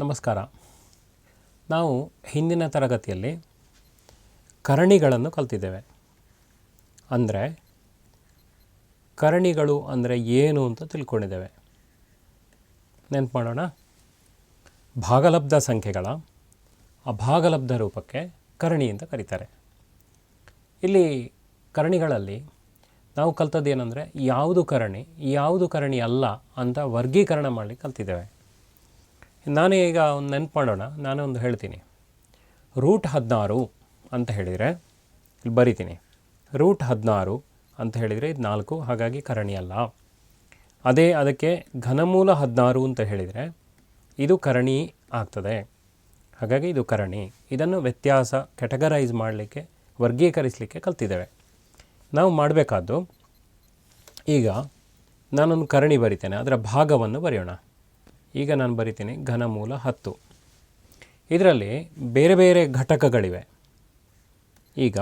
ನಮಸ್ಕಾರ. ನಾವು ಹಿಂದಿನ ತರಗತಿಯಲ್ಲಿ ಕರಣಿಗಳನ್ನು ಕಲ್ತಿದ್ದೇವೆ. ಅಂದರೆ ಕರಣಿಗಳು ಅಂದರೆ ಏನು ಅಂತ ತಿಳ್ಕೊಂಡಿದ್ದೇವೆ. ನೆನ್ಪು ಮಾಡೋಣ. ಭಾಗಲಬ್ಧ ಸಂಖ್ಯೆಗಳ ಅಭಾಗಲಬ್ಧ ರೂಪಕ್ಕೆ ಕರಣಿ ಅಂತ ಕರೀತಾರೆ. ಇಲ್ಲಿ ಕರಣಿಗಳಲ್ಲಿ ನಾವು ಕಲ್ತದ್ದು ಏನಂದರೆ, ಯಾವುದು ಕರಣಿ ಯಾವುದು ಕರಣಿ ಅಲ್ಲ ಅಂತ ವರ್ಗೀಕರಣ ಮಾಡಲಿಕ್ಕೆ ಕಲ್ತಿದ್ದೇವೆ. ನಾನೇ ಈಗ ಒಂದು ನೆನ್ಪು ಮಾಡೋಣ, ನಾನೇ ಒಂದು ಹೇಳ್ತೀನಿ. ರೂಟ್ ಹದಿನಾರು ಅಂತ ಹೇಳಿದರೆ, ಇಲ್ಲಿ ಬರಿತೀನಿ. ರೂಟ್ ಹದಿನಾರು ಅಂತ ಹೇಳಿದರೆ ಇದು ನಾಲ್ಕು, ಹಾಗಾಗಿ ಕರಣಿ ಅಲ್ಲ. ಅದೇ ಅದಕ್ಕೆ ಘನಮೂಲ ಹದಿನಾರು ಅಂತ ಹೇಳಿದರೆ, ಇದು ಕರಣಿ ಆಗ್ತದೆ. ಹಾಗಾಗಿ ಇದು ಕರಣಿ. ಇದನ್ನು ವ್ಯತ್ಯಾಸ ಕ್ಯಾಟಗರೈಸ್ ಮಾಡಲಿಕ್ಕೆ, ವರ್ಗೀಕರಿಸಲಿಕ್ಕೆ ಕಲ್ತಿದ್ದೇವೆ. ನಾವು ಮಾಡಬೇಕಾದ್ದು, ಈಗ ನಾನೊಂದು ಕರಣಿ ಬರಿತೇನೆ, ಅದರ ಭಾಗವನ್ನು ಬರೆಯೋಣ. ಈಗ ನಾನು ಬರಿತೀನಿ ಘನಮೂಲ ಹತ್ತು. ಇದರಲ್ಲಿ ಬೇರೆ ಬೇರೆ ಘಟಕಗಳಿವೆ. ಈಗ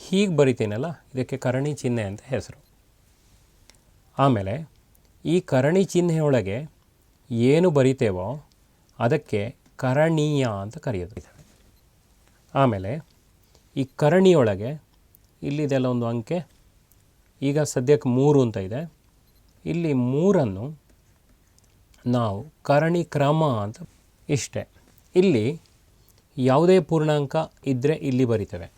ಹೀಗೆ ಬರಿತೀನಲ್ಲ, ಇದಕ್ಕೆ ಕರಣಿ ಚಿಹ್ನೆ ಅಂತ ಹೆಸರು. ಆಮೇಲೆ ಈ ಕರಣಿ ಚಿಹ್ನೆಯೊಳಗೆ ಏನು ಬರಿತೇವೋ ಅದಕ್ಕೆ ಕರಣೀಯ ಅಂತ ಕರೆಯೋದು ಆಮೇಲೆ ಈ ಕರಣಿಯೊಳಗೆ ಇಲ್ಲಿದೆಲ್ಲ ಒಂದು ಅಂಕೆ, ಈಗ ಸದ್ಯಕ್ಕೆ ಮೂರು ಅಂತ ಇದೆ. ಇಲ್ಲಿ ಮೂರನ್ನು ನಾವು ಕರಣಿ ಕ್ರಮ ಅಂತ ಇಷ್ಟೇ. ಇಲ್ಲಿ ಯಾವುದೇ ಪೂರ್ಣಾಂಕ ಇದ್ದರೆ ಇಲ್ಲಿ ಬರಿತೇವೆ.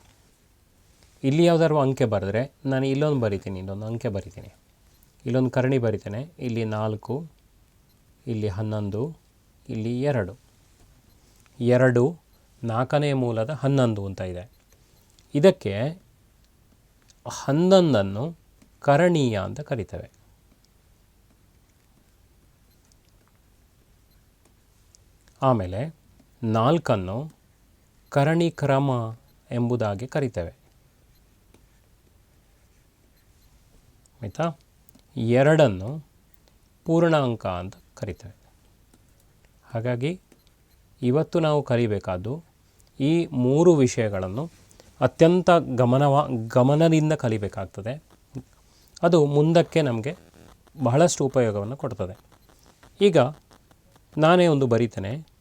ಇಲ್ಲಿ ಯಾವುದಾದ್ರು ಅಂಕೆ ಬರೆದ್ರೆ ನಾನು ಇಲ್ಲೊಂದು ಬರಿತೀನಿ, ಇಲ್ಲೊಂದು ಅಂಕೆ ಬರಿತೀನಿ. ಇಲ್ಲೊಂದು ಕರಣಿ ಬರಿತೇನೆ, ಇಲ್ಲಿ ನಾಲ್ಕು, ಇಲ್ಲಿ ಹನ್ನೊಂದು, ಇಲ್ಲಿ ಎರಡು. ಎರಡು ನಾಲ್ಕನೇ ಮೂಲದ ಹನ್ನೊಂದು ಅಂತ ಇದೆ. ಇದಕ್ಕೆ ಹನ್ನೊಂದನ್ನು ಕರಣೀಯ ಅಂತ ಕರಿತೇವೆ. ಆಮೇಲೆ ನಾಲ್ಕನ್ನು ಕರಣಿ ಕ್ರಮ ಎಂಬುದಾಗಿ ಕರಿತೇವೆ. ಆಯಿತಾ? ಎರಡನ್ನು ಪೂರ್ಣಾಂಕ ಅಂತ ಕರಿತೇವೆ. ಹಾಗಾಗಿ ಇವತ್ತು ನಾವು ಕಲಿಬೇಕಾದ್ದು ಈ ಮೂರು ವಿಷಯಗಳನ್ನು ಅತ್ಯಂತ ಗಮನವ, ಗಮನದಿಂದ ಕಲಿಬೇಕಾಗ್ತದೆ. ಅದು ಮುಂದಕ್ಕೆ ನಮಗೆ ಬಹಳಷ್ಟು ಉಪಯೋಗವನ್ನು ಕೊಡ್ತದೆ. ಈಗ ನಾನೇ ಒಂದು ಬರಿತೇನೆ.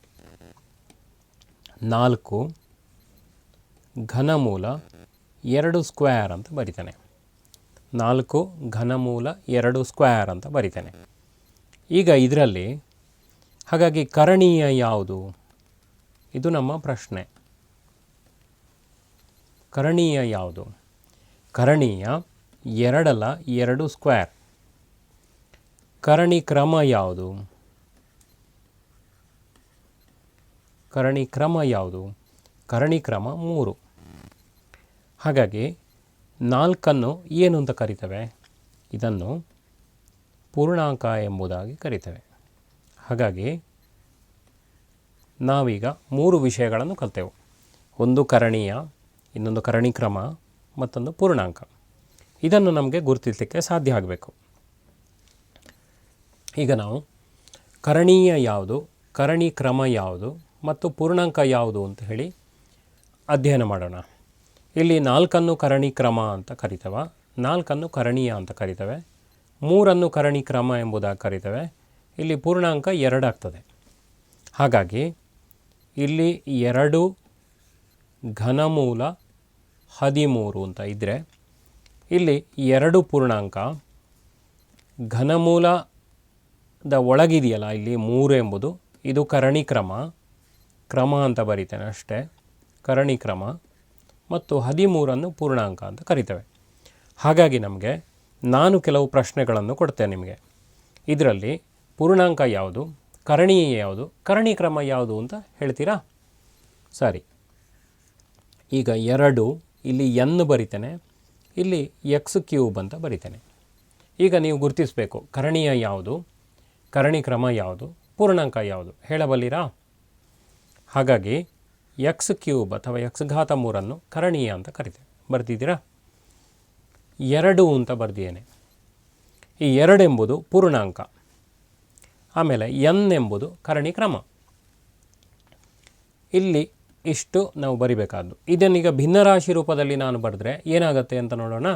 ನಾಲ್ಕು, ಘನಮೂಲ ಎರಡು ಸ್ಕ್ವೇರ್ ಅಂತ ಬರಿತಾನೆ. ನಾಲ್ಕು, ಘನಮೂಲ ಎರಡು ಸ್ಕ್ವೇರ್ ಅಂತ ಬರಿತಾನೆ. ಈಗ ಇದರಲ್ಲಿ ಹಾಗಾಗಿ ಕರಣೀಯ ಯಾವುದು? ಇದು ನಮ್ಮ ಪ್ರಶ್ನೆ. ಕರಣೀಯ ಯಾವುದು? ಕರಣೀಯ ಎರಡಲ್ಲ ಎರಡು ಸ್ಕ್ವೇರ್. ಕರಣಿ ಕ್ರಮ ಯಾವುದು? ಕರಣಿ ಕ್ರಮ ಯಾವುದು? ಕರಣಿ ಕ್ರಮ ಮೂರು. ಹಾಗಾಗಿ ನಾಲ್ಕನ್ನು ಏನು ಅಂತ ಕರಿತೇವೆ? ಇದನ್ನು ಪೂರ್ಣಾಂಕ ಎಂಬುದಾಗಿ ಕರಿತೇವೆ. ಹಾಗಾಗಿ ನಾವೀಗ ಮೂರು ವಿಷಯಗಳನ್ನು ಕಲ್ತೆವು. ಒಂದು ಕರಣೀಯ, ಇನ್ನೊಂದು ಕರಣಿ ಕ್ರಮ, ಮತ್ತೊಂದು ಪೂರ್ಣಾಂಕ. ಇದನ್ನು ನಮಗೆ ಗುರುತಿಸಲಿಕ್ಕೆ ಸಾಧ್ಯ ಆಗಬೇಕು. ಈಗ ನಾವು ಕರಣೀಯ ಯಾವುದು, ಕರಣಿ ಕ್ರಮ ಯಾವುದು ಮತ್ತು ಪೂರ್ಣಾಂಕ ಯಾವುದು ಅಂತ ಹೇಳಿ ಅಧ್ಯಯನ ಮಾಡೋಣ. ಇಲ್ಲಿ ನಾಲ್ಕನ್ನು ಕರಣಿ ಕ್ರಮ ಅಂತ ಕರಿತೇವೆ. ನಾಲ್ಕನ್ನು ಕರಣೀಯ ಅಂತ ಕರಿತೇವೆ. ಮೂರನ್ನು ಕರಣಿ ಕ್ರಮ ಎಂಬುದಾಗಿ ಕರಿತೇವೆ. ಇಲ್ಲಿ ಪೂರ್ಣಾಂಕ ಎರಡಾಗ್ತದೆ ಹಾಗಾಗಿ ಇಲ್ಲಿ ಎರಡು ಘನಮೂಲ ಹದಿಮೂರು ಅಂತ ಇದ್ದರೆ ಇಲ್ಲಿ ಎರಡು ಪೂರ್ಣಾಂಕ ಘನಮೂಲದ ಒಳಗಿದೆಯಲ್ಲ, ಇಲ್ಲಿ ಮೂರು ಎಂಬುದು, ಇದು ಕರಣಿ ಕ್ರಮ. ಕ್ರಮ ಅಂತ ಬರಿತೇನೆ ಅಷ್ಟೇ. ಕರಣಿ ಕ್ರಮ ಮತ್ತು ಹದಿಮೂರನ್ನು ಪೂರ್ಣಾಂಕ ಅಂತ ಕರಿತೇವೆ. ಹಾಗಾಗಿ ನಮಗೆ ನಾನು ಕೆಲವು ಪ್ರಶ್ನೆಗಳನ್ನು ಕೊಡ್ತೇನೆ ನಿಮಗೆ. ಇದರಲ್ಲಿ ಪೂರ್ಣಾಂಕ ಯಾವುದು ಕರಣೀಯ ಯಾವುದು, ಕರಣಿ ಕ್ರಮ ಯಾವುದು ಅಂತ ಹೇಳ್ತೀರಾ? ಸರಿ. ಈಗ ಎರಡು, ಇಲ್ಲಿ ಎನ್ ಬರಿತೇನೆ, ಇಲ್ಲಿ ಎಕ್ಸ್ ಕ್ಯೂಬ್ ಅಂತ ಬರಿತೇನೆ. ಈಗ ನೀವು ಗುರುತಿಸಬೇಕು ಕರಣೀಯ ಯಾವುದು, ಕರಣಿ ಕ್ರಮ ಯಾವುದು, ಪೂರ್ಣಾಂಕ ಯಾವುದು, ಹೇಳಬಲ್ಲಿರಾ? ಹಾಗಾಗಿ ಎಕ್ಸ್ ಕ್ಯೂಬ್ ಅಥವಾ ಎಕ್ಸ್ ಘಾತ ಮೂರನ್ನು ಕರಣೀಯ ಅಂತ ಕರಿತೇವೆ. ಬರ್ತಿದ್ದೀರಾ ಎರಡು ಅಂತ ಬರ್ದಿದ್ದೇನೆ ಈ ಎರಡೆಂಬುದು ಪೂರ್ಣಾಂಕ. ಆಮೇಲೆ ಎನ್ ಎಂಬುದು ಕರಣಿ ಕ್ರಮ. ಇಲ್ಲಿ ಇಷ್ಟು ನಾವು ಬರಿಬೇಕಾದ್ದು. ಇದನ್ನೀಗ ಭಿನ್ನರಾಶಿ ರೂಪದಲ್ಲಿ ನಾನು ಬರೆದ್ರೆ ಏನಾಗುತ್ತೆ ಅಂತ ನೋಡೋಣ.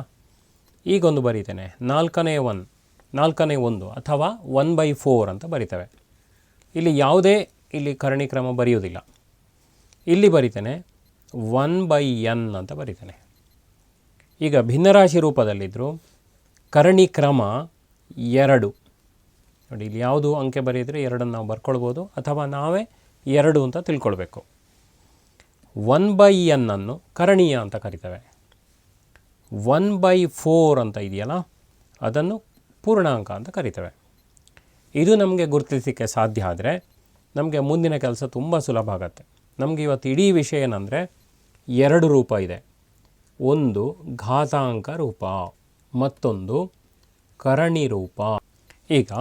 ಈಗೊಂದು ಬರೀತೇನೆ. ನಾಲ್ಕನೇ ಒನ್, ನಾಲ್ಕನೇ ಒಂದು ಅಥವಾ ಒನ್ ಬೈ ಫೋರ್ ಅಂತ ಬರಿತೇವೆ. ಇಲ್ಲಿ ಯಾವುದೇ ಇಲ್ಲಿ ಕರಣಿ ಕ್ರಮ ಬರೆಯೋದಿಲ್ಲ ಇಲ್ಲಿ ಬರಿತೇನೆ ಒನ್ ಬೈ ಎನ್ ಅಂತ ಬರಿತೇನೆ. ಈಗ ಭಿನ್ನರಾಶಿ ರೂಪದಲ್ಲಿದ್ದರೂ ಕರಣಿ ಕ್ರಮ ಎರಡು. ನೋಡಿ, ಇಲ್ಲಿ ಯಾವುದು ಅಂಕೆ ಬರೆಯಿದ್ರೆ ಎರಡನ್ನು ನಾವು ಬರ್ಕೊಳ್ಬೋದು ಅಥವಾ ನಾವೇ ಎರಡು ಅಂತ ತಿಳ್ಕೊಳ್ಬೇಕು. ಒನ್ ಬೈ ಎನ್ ಅನ್ನು ಕರಣೀಯ ಅಂತ ಕರಿತೇವೆ. ಒನ್ ಬೈ ಫೋರ್ ಅಂತ ಇದೆಯಲ್ಲ, ಅದನ್ನು ಪೂರ್ಣಾಂಕ ಅಂತ ಕರಿತೇವೆ. ಇದು ನಮಗೆ ಗುರುತಿಸಲಿಕ್ಕೆ ಸಾಧ್ಯ ಆದರೆ ನಮಗೆ ಮುಂದಿನ ಕೆಲಸ ತುಂಬ ಸುಲಭ ಆಗುತ್ತೆ. ನಮಗೆ ಇವತ್ತು ಇಡೀ ವಿಷಯ ಏನಂದರೆ ಎರಡು ರೂಪ ಇದೆ. ಒಂದು ಘಾತಾಂಕ ರೂಪ, ಮತ್ತೊಂದು ಕರಣಿ ರೂಪ. ಈಗ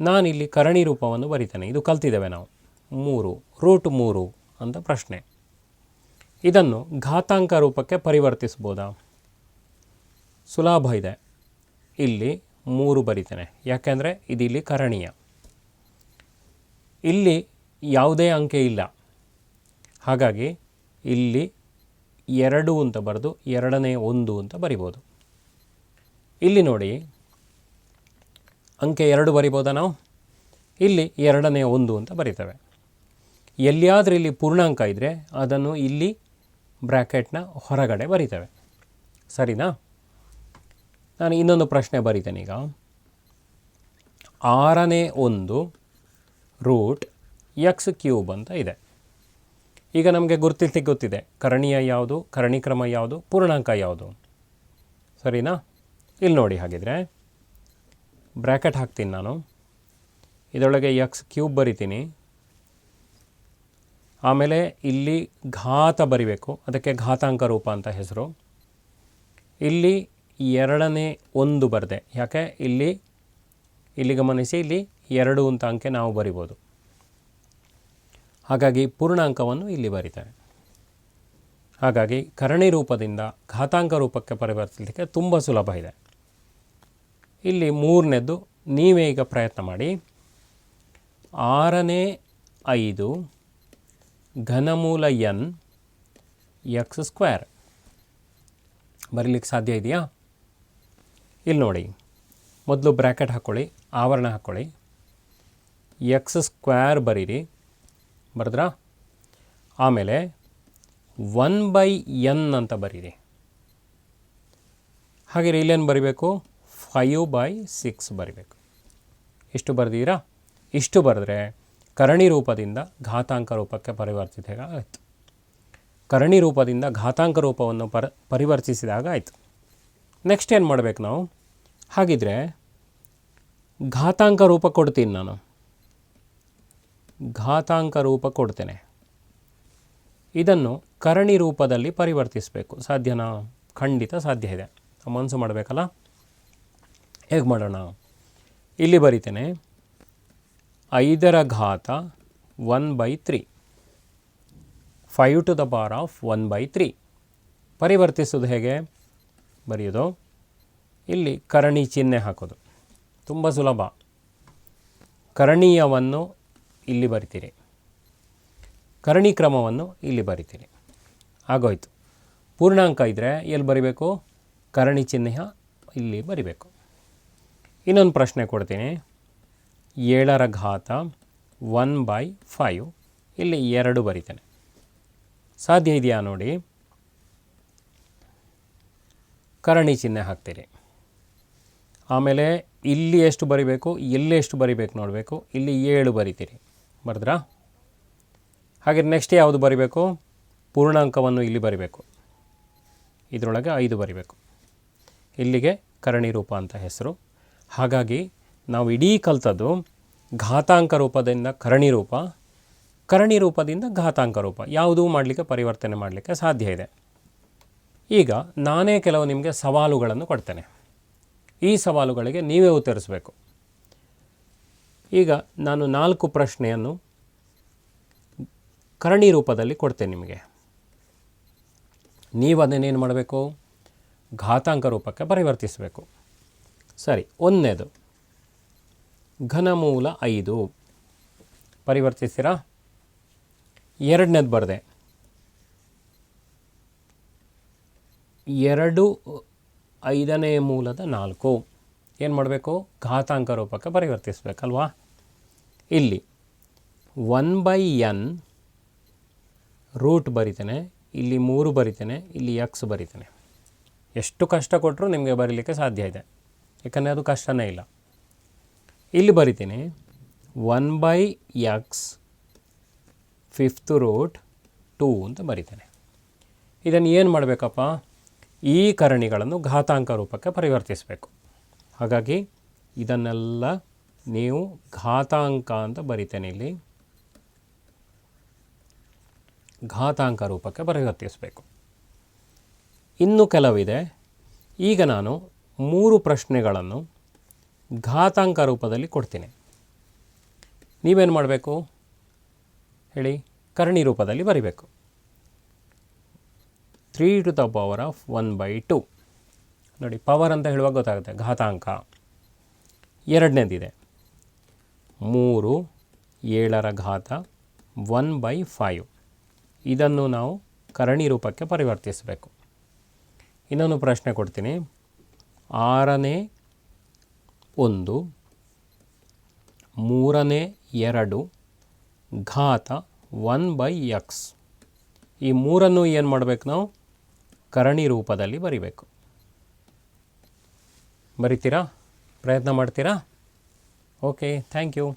ನಾನಿಲ್ಲಿ ಕರಣಿ ರೂಪವನ್ನು ಬರಿತೇನೆ. ಇದು ಕಲ್ತಿದ್ದೇವೆ ನಾವು. ಮೂರು, ರೂಟ್ ಮೂರು ಅಂತ ಪ್ರಶ್ನೆ. ಇದನ್ನು ಘಾತಾಂಕ ರೂಪಕ್ಕೆ ಪರಿವರ್ತಿಸ್ಬೋದಾ? ಸುಲಭ ಇದೆ. ಇಲ್ಲಿ ಮೂರು ಬರಿತೇನೆ. ಯಾಕೆಂದರೆ ಇದಿಲ್ಲಿ ಕರಣೀಯ. ಇಲ್ಲಿ ಯಾವುದೇ ಅಂಕೆ ಇಲ್ಲ. ಹಾಗಾಗಿ ಇಲ್ಲಿ ಎರಡು ಅಂತ ಬರೆದು ಎರಡನೇ ಒಂದು ಅಂತ ಬರಿಬೋದು. ಇಲ್ಲಿ ನೋಡಿ, ಅಂಕೆ ಎರಡು ಬರಿಬೋದಾ ನಾವು? ಇಲ್ಲಿ ಎರಡನೇ ಒಂದು ಅಂತ ಬರಿತೇವೆ. ಎಲ್ಲಿಯಾದರೂ ಇಲ್ಲಿ ಪೂರ್ಣಾಂಕ ಇದ್ದರೆ ಅದನ್ನು ಇಲ್ಲಿ ಬ್ರ್ಯಾಕೆಟ್ನ ಹೊರಗಡೆ ಬರಿತೇವೆ. ಸರಿನಾ? ನಾನು ಇನ್ನೊಂದು ಪ್ರಶ್ನೆ ಬರಿತೇನೆ ಈಗ. ಆರನೇ ಒಂದು ರೂಟ್ ಎಕ್ಸ್ ಕ್ಯೂಬ್ ಅಂತ ಇದೆ. ಈಗ ನಮಗೆ ಗುರ್ತಿಸಿ ಗೊತ್ತಿದೆ, ಕರಣೀಯ ಯಾವುದು, ಕರಣಿಕ್ರಮ ಯಾವುದು, ಪೂರ್ಣಾಂಕ ಯಾವುದು? ಸರಿನಾ? ಇಲ್ಲಿ ನೋಡಿ ಹಾಗಿದ್ರೆ ಬ್ರ್ಯಾಕೆಟ್ ಹಾಕ್ತೀನಿ ನಾನು. ಇದರೊಳಗೆ ಎಕ್ಸ್ ಕ್ಯೂಬ್ ಬರಿತೀನಿ. ಆಮೇಲೆ ಇಲ್ಲಿ ಘಾತ ಬರಿಬೇಕು, ಅದಕ್ಕೆ ಘಾತಾಂಕ ರೂಪ ಅಂತ ಹೆಸರು. ಇಲ್ಲಿ ಎರಡನೇ ಒಂದು ಬರದೆ, ಯಾಕೆ? ಇಲ್ಲಿ ಇಲ್ಲಿ ಗಮನಿಸಿ, ಇಲ್ಲಿ ಎರಡು ಅಂತ ಅಂಕೆ ನಾವು ಬರಿಬೋದು. ಹಾಗಾಗಿ ಪೂರ್ಣಾಂಕವನ್ನು ಇಲ್ಲಿ ಬರೀತಾರೆ. ಹಾಗಾಗಿ ಕರಣಿ ರೂಪದಿಂದ ಘಾತಾಂಕ ರೂಪಕ್ಕೆ ಪರಿವರ್ತಿಸಲಿಕ್ಕೆ ತುಂಬ ಸುಲಭ ಇದೆ. ಇಲ್ಲಿ ಮೂರನೇದ್ದು ನೀವೇ ಈಗ ಪ್ರಯತ್ನ ಮಾಡಿ. ಆರನೇ ಐದು, ಘನಮೂಲ ಎನ್, ಎಕ್ಸ್ ಸ್ಕ್ವೇರ್. ಬರೀಲಿಕ್ಕೆ ಸಾಧ್ಯ ಇದೆಯಾ? ಇಲ್ಲಿ ನೋಡಿ. ಮೊದಲು ಬ್ರ್ಯಾಕೆಟ್ ಹಾಕ್ಕೊಳ್ಳಿ ಆವರಣ ಹಾಕ್ಕೊಳ್ಳಿ ಎಕ್ಸ್ ಸ್ಕ್ವೇರ್ ಬರೀರಿ. ಬರೆದ್ರಾ? ಆಮೇಲೆ ಒನ್ ಬೈ ಎನ್ ಅಂತ ಬರೀರಿ. ಹಾಗೆ ಇಲ್ಲೇನು ಬರಿಬೇಕು? ಫೈವ್ ಬೈ ಸಿಕ್ಸ್ ಬರಿಬೇಕು. ಇಷ್ಟು ಬರೆದೀರಾ ಇಷ್ಟು ಬರೆದ್ರೆ ಕರಣಿ ರೂಪದಿಂದ ಘಾತಾಂಕ ರೂಪಕ್ಕೆ ಪರಿವರ್ತಿಸಿದಾಗ ಆಯಿತು. ಕರಣಿ ರೂಪದಿಂದ ಘಾತಾಂಕ ರೂಪವನ್ನು ಪರ, ಪರಿವರ್ತಿಸಿದಾಗ ಆಯಿತು. ನೆಕ್ಸ್ಟ್ ಏನು ಮಾಡಬೇಕು ನಾವು? ಹಾಗಿದ್ರೆ ಘಾತಾಂಕ ರೂಪ ಕೊಡ್ತೀನಿ ನಾನು. ಘಾತಾಂಕ ರೂಪ ಕೊಡ್ತೇನೆ. ಇದನ್ನು ಕರಣಿ ರೂಪದಲ್ಲಿ ಪರಿವರ್ತಿಸಬೇಕು. ಸಾಧ್ಯನಾ? ಖಂಡಿತ ಸಾಧ್ಯ ಇದೆ. ಮನಸ್ಸು ಮಾಡಬೇಕಲ್ಲ? ಹೇಗೆ ಮಾಡೋಣ? ಇಲ್ಲಿ ಬರಿತೇನೆ. ಐದರ ಘಾತ one by three. Five to the power of one by three. ಪರಿವರ್ತಿಸೋದು ಹೇಗೆ? ಬರೆಯೋದು. ಇಲ್ಲಿ ಕರಣಿ ಚಿಹ್ನೆ ಹಾಕೋದು. ತುಂಬ ಸುಲಭ. ಕರಣೀಯವನ್ನು ಇಲ್ಲಿ ಬರಿತೀರಿ. ಕರಣಿ ಕ್ರಮವನ್ನು ಇಲ್ಲಿ ಬರಿತೀರಿ. ಆಗೋಯ್ತು. ಪೂರ್ಣಾಂಕ ಇದ್ದರೆ ಎಲ್ಲಿ ಬರಿಬೇಕು? ಕರಣಿ ಚಿಹ್ನೆ ಇಲ್ಲಿ ಬರಿಬೇಕು. ಇನ್ನೊಂದು ಪ್ರಶ್ನೆ ಕೊಡ್ತೀನಿ. ಏಳರ ಘಾತ ಒನ್ ಬೈ ಫೈವ್. ಇಲ್ಲಿ ಎರಡು ಬರಿತೇನೆ. ಸಾಧ್ಯ ಇದೆಯಾ ನೋಡಿ? ಕರಣಿ ಚಿಹ್ನೆ ಹಾಕ್ತೀರಿ. ಆಮೇಲೆ ಇಲ್ಲಿ ಎಷ್ಟು ಬರಿಬೇಕು? ಇಲ್ಲಿ ಎಷ್ಟು ಬರಿಬೇಕು ನೋಡಬೇಕು. ಇಲ್ಲಿ ಏಳು ಬರಿತೀರಿ. ಬರೆದ್ರಾ? ಹಾಗೆ ನೆಕ್ಸ್ಟ್ ಯಾವುದು ಬರಿಬೇಕು? ಪೂರ್ಣಾಂಕವನ್ನು ಇಲ್ಲಿ ಬರಿಬೇಕು. ಇದರೊಳಗೆ ಐದು ಬರಿಬೇಕು. ಇಲ್ಲಿಗೆ ಕರಣಿ ರೂಪ ಅಂತ ಹೆಸರು. ಹಾಗಾಗಿ ನಾವು ಇಡೀ ಕಲ್ತದ್ದು ಘಾತಾಂಕ ರೂಪದಿಂದ ಕರಣಿ ರೂಪ, ಕರಣಿ ರೂಪದಿಂದ ಘಾತಾಂಕ ರೂಪ. ಯಾವುದೂ ಮಾಡಲಿಕ್ಕೆ, ಪರಿವರ್ತನೆ ಮಾಡಲಿಕ್ಕೆ ಸಾಧ್ಯ ಇದೆ. ಈಗ ನಾನೇ ಕೆಲವು ನಿಮಗೆ ಸವಾಲುಗಳನ್ನು ಕೊಡ್ತೇನೆ. ಈ ಸವಾಲುಗಳಿಗೆ ನೀವೇ ಉತ್ತರಿಸಬೇಕು. ಈಗ ನಾನು ನಾಲ್ಕು ಪ್ರಶ್ನೆಯನ್ನು ಕರಣಿ ರೂಪದಲ್ಲಿ ಕೊಡ್ತೇನೆ ನಿಮಗೆ. ನೀವು ಅದನ್ನೇನು ಮಾಡಬೇಕು? ಘಾತಾಂಕ ರೂಪಕ್ಕೆ ಪರಿವರ್ತಿಸಬೇಕು. ಸರಿ, ಒಂದನೇದು. ಘನಮೂಲ ಐದು. ಪರಿವರ್ತಿಸ್ತೀರಾ? ಎರಡನೇದು ಬರದೆ. ಎರಡು, ಐದನೇ ಮೂಲದ ನಾಲ್ಕು. ಏನು ಮಾಡಬೇಕು? ಘಾತಾಂಕ ರೂಪಕ್ಕೆ ಪರಿವರ್ತಿಸಬೇಕಲ್ವಾ? ಇಲ್ಲಿ ಒನ್ ಬೈ ಎನ್ ರೂಟ್ ಬರಿತೇನೆ, ಇಲ್ಲಿ ಮೂರು ಬರಿತೇನೆ, ಇಲ್ಲಿ ಎಕ್ಸ್ ಬರಿತೇನೆ. ಎಷ್ಟು ಕಷ್ಟ ಕೊಟ್ಟರು ನಿಮಗೆ ಬರೀಲಿಕ್ಕೆ ಸಾಧ್ಯ ಇದೆ. ಯಾಕಂದರೆ ಅದು ಕಷ್ಟನೇ ಇಲ್ಲ. ಇಲ್ಲಿ ಬರಿತೀನಿ one by x fifth root two ಅಂತ ಬರಿತೇನೆ. ಇದನ್ನು ಏನು ಮಾಡಬೇಕಪ್ಪ? ಈ ಕರಣಿಗಳನ್ನು ಘಾತಾಂಕ ರೂಪಕ್ಕೆ ಪರಿವರ್ತಿಸಬೇಕು. ಹಾಗಾಗಿ ಇದನ್ನೆಲ್ಲ ನೀವು ಘಾತಾಂಕ ಅಂತ ಬರಿತೇನೆ ಇಲ್ಲಿ. ಘಾತಾಂಕ ರೂಪಕ್ಕೆ ಪರಿವರ್ತಿಸಬೇಕು ಇನ್ನು ಕೆಲವಿದೆ. ಈಗ ನಾನು ಮೂರು ಪ್ರಶ್ನೆಗಳನ್ನು ಘಾತಾಂಕ ರೂಪದಲ್ಲಿ ಕೊಡ್ತೀನಿ. ನೀವೇನು ಮಾಡಬೇಕು? ಹೇಳಿ, ಕರ್ಣಿ ರೂಪದಲ್ಲಿ ಬರಿಬೇಕು. Three to the power of one by two ನೋಡಿ ಪವರ್ ಅಂತ ಹೇಳುವಾಗ ಗೊತ್ತಾಗುತ್ತೆ. ಘಾತಾಂಕ. ಎರಡನೇದಿದೆ. ಮೂರು, ಏಳರ ಘಾತ, ಒನ್ ಬೈ ಫೈವ್. ಇದನ್ನು ನಾವು ಕರಣಿ ರೂಪಕ್ಕೆ ಪರಿವರ್ತಿಸಬೇಕು. ಇನ್ನೊಂದು ಪ್ರಶ್ನೆ ಕೊಡ್ತೀನಿ. ಆರನೇ ಒಂದು, ಮೂರನೇ ಎರಡು ಘಾತ ಒನ್ ಬೈ ಎಕ್ಸ್. ಈ ಮೂರನ್ನು ಏನು ಮಾಡಬೇಕು ನಾವು? ಕರಣಿ ರೂಪದಲ್ಲಿ ಬರಿಬೇಕು. ಬರಿತೀರಾ? ಪ್ರಯತ್ನ ಮಾಡ್ತೀರಾ? Okay, thank you.